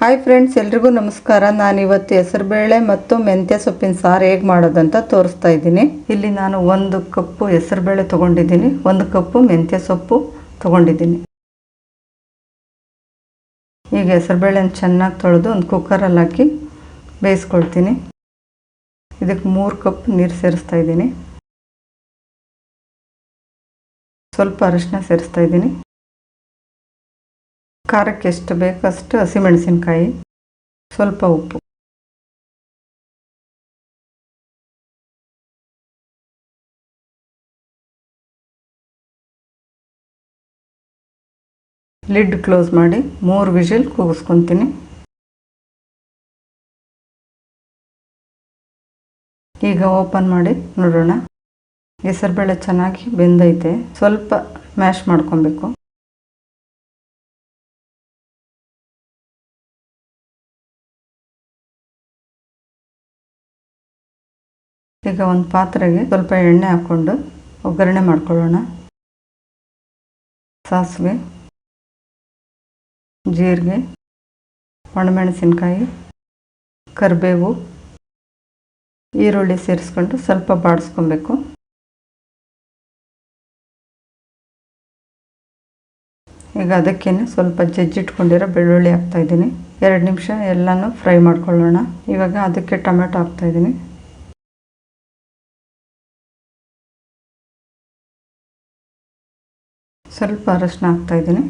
Hi friends ಎಲ್ರಿಗೂ ನಮಸ್ಕಾರ. ನಾನು ಇವತ್ತು ಹೆಸರುಬೇಳೆ ಮತ್ತು ಮೆಂತ್ಯ ಸೊಪ್ಪಿನ ಸಾರು ಹೇಗೆ ಮಾಡೋದಂತ ತೋರಿಸ್ತಾ ಇದ್ದೀನಿ. ಇಲ್ಲಿ ನಾನು ಒಂದು ಕಪ್ಪು ಹೆಸರುಬೇಳೆ ತೊಗೊಂಡಿದ್ದೀನಿ. ಒಂದು ಕಪ್ಪು ಮೆಂತ್ಯ ಸೊಪ್ಪು ತೊಗೊಂಡಿದ್ದೀನಿ. ಈಗ ಹೆಸರುಬೇಳೆನ ಚೆನ್ನಾಗಿ ತೊಳೆದು ಒಂದು ಕುಕ್ಕರಲ್ಲಿ ಹಾಕಿ ಬೇಯಿಸ್ಕೊಳ್ತೀನಿ. ಇದಕ್ಕೆ ಮೂರು ಕಪ್ ನೀರು ಸೇರಿಸ್ತಾ ಇದ್ದೀನಿ. ಸ್ವಲ್ಪ ಅರಿಶಿನ ಸೇರಿಸ್ತಾ ಇದ್ದೀನಿ. ಖಾರಕ್ಕೆ ಎಷ್ಟು ಬೇಕು ಅಷ್ಟು ಹಸಿಮೆಣಸಿನ್ಕಾಯಿ, ಸ್ವಲ್ಪ ಉಪ್ಪು. ಲಿಡ್ ಕ್ಲೋಸ್ ಮಾಡಿ ಮೂರು ವಿಷಲ್ ಕೂಗಿಸ್ಕೊತೀನಿ. ಈಗ ಓಪನ್ ಮಾಡಿ ನೋಡೋಣ. ಹೆಸರುಬೇಳೆ ಚೆನ್ನಾಗಿ ಬೆಂದೈತೆ. ಸ್ವಲ್ಪ ಮ್ಯಾಶ್ ಮಾಡ್ಕೊಬೇಕು. ಈಗ ಒಂದು ಪಾತ್ರೆಗೆ ಸ್ವಲ್ಪ ಎಣ್ಣೆ ಹಾಕ್ಕೊಂಡು ಒಗ್ಗರಣೆ ಮಾಡ್ಕೊಳ್ಳೋಣ. ಸಾಸಿವೆ, ಜೀರಿಗೆ, ಒಣಮೆಣಸಿನ್ಕಾಯಿ, ಕರಿಬೇವು, ಈರುಳ್ಳಿ ಸೇರಿಸ್ಕೊಂಡು ಸ್ವಲ್ಪ ಬಾಡಿಸ್ಕೊಬೇಕು. ಈಗ ಅದಕ್ಕೇನೆ ಸ್ವಲ್ಪ ಜಜ್ಜಿಟ್ಕೊಂಡಿರೋ ಬೆಳ್ಳುಳ್ಳಿ ಹಾಕ್ತಾಯಿದ್ದೀನಿ ಎರಡು ನಿಮಿಷ ಎಲ್ಲನೂ ಫ್ರೈ ಮಾಡ್ಕೊಳ್ಳೋಣ. ಇವಾಗ ಅದಕ್ಕೆ ಟೊಮೆಟೊ ಹಾಕ್ತಾಯಿದ್ದೀನಿ ಸ್ವಲ್ಪ ಅರಶಿನ ಹಾಕ್ತಾಯಿದ್ದೀನಿ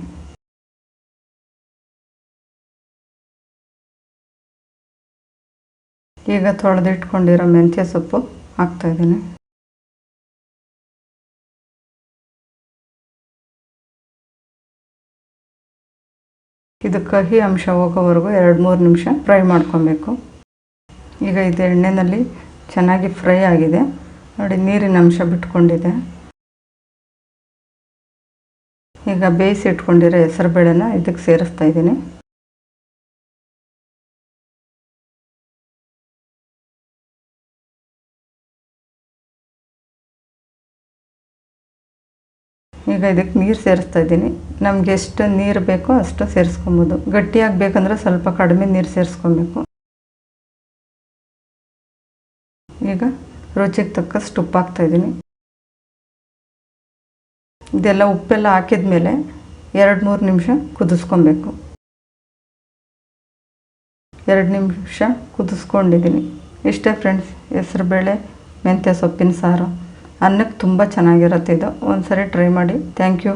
ಈಗ ತೊಳೆದಿಟ್ಕೊಂಡಿರೋ ಮೆಂತ್ಯ ಸೊಪ್ಪು ಹಾಕ್ತಾಯಿದ್ದೀನಿ ಇದು ಕಹಿ ಅಂಶ ಹೋಗೋವರೆಗೂ ಎರಡು ಮೂರು ನಿಮಿಷ ಫ್ರೈ ಮಾಡ್ಕೊಬೇಕು. ಈಗ ಇದು ಎಣ್ಣೆಯಲ್ಲಿ ಚೆನ್ನಾಗಿ ಫ್ರೈ ಆಗಿದೆ. ನೋಡಿ ನೀರಿನ ಅಂಶ ಬಿಟ್ಕೊಂಡಿದೆ. ಈಗ ಬೇಯಿಸಿ ಇಟ್ಕೊಂಡಿರೋ ಹೆಸರು ಬೇಳೆನ ಇದಕ್ಕೆ ಸೇರಿಸ್ತಾ ಇದ್ದೀನಿ. ಈಗ ಇದಕ್ಕೆ ನೀರು ಸೇರಿಸ್ತಾ ಇದ್ದೀನಿ. ನಮ್ಗೆ ಎಷ್ಟು ನೀರು ಬೇಕೋ ಅಷ್ಟು ಸೇರಿಸ್ಕೊಬೋದು. ಗಟ್ಟಿಯಾಗಿ ಬೇಕಂದ್ರೆ ಸ್ವಲ್ಪ ಕಡಿಮೆ ನೀರು ಸೇರಿಸ್ಕೊಬೇಕು. ಈಗ ರುಚಿಗೆ ತಕ್ಕಷ್ಟು ಉಪ್ಪು ಹಾಕ್ತಾಯಿದ್ದೀನಿ ಇದೆಲ್ಲ ಉಪ್ಪೆಲ್ಲ ಹಾಕಿದ ಮೇಲೆ ಎರಡು ಮೂರು ನಿಮಿಷ ಕುದಿಸ್ಕೊಬೇಕು. ಎರಡು ನಿಮಿಷ ಕುದಿಸ್ಕೊಂಡಿದ್ದೀನಿ. ಇಷ್ಟೇ ಫ್ರೆಂಡ್ಸ್ ಹೆಸರುಬೇಳೆ ಮೆಂತ್ಯ ಸೊಪ್ಪಿನ ಸಾರು. ಅನ್ನಕ್ಕೆ ತುಂಬ ಚೆನ್ನಾಗಿರುತ್ತೆ ಇದು. ಒಂದು ಸರಿ ಟ್ರೈ ಮಾಡಿ. Thank you.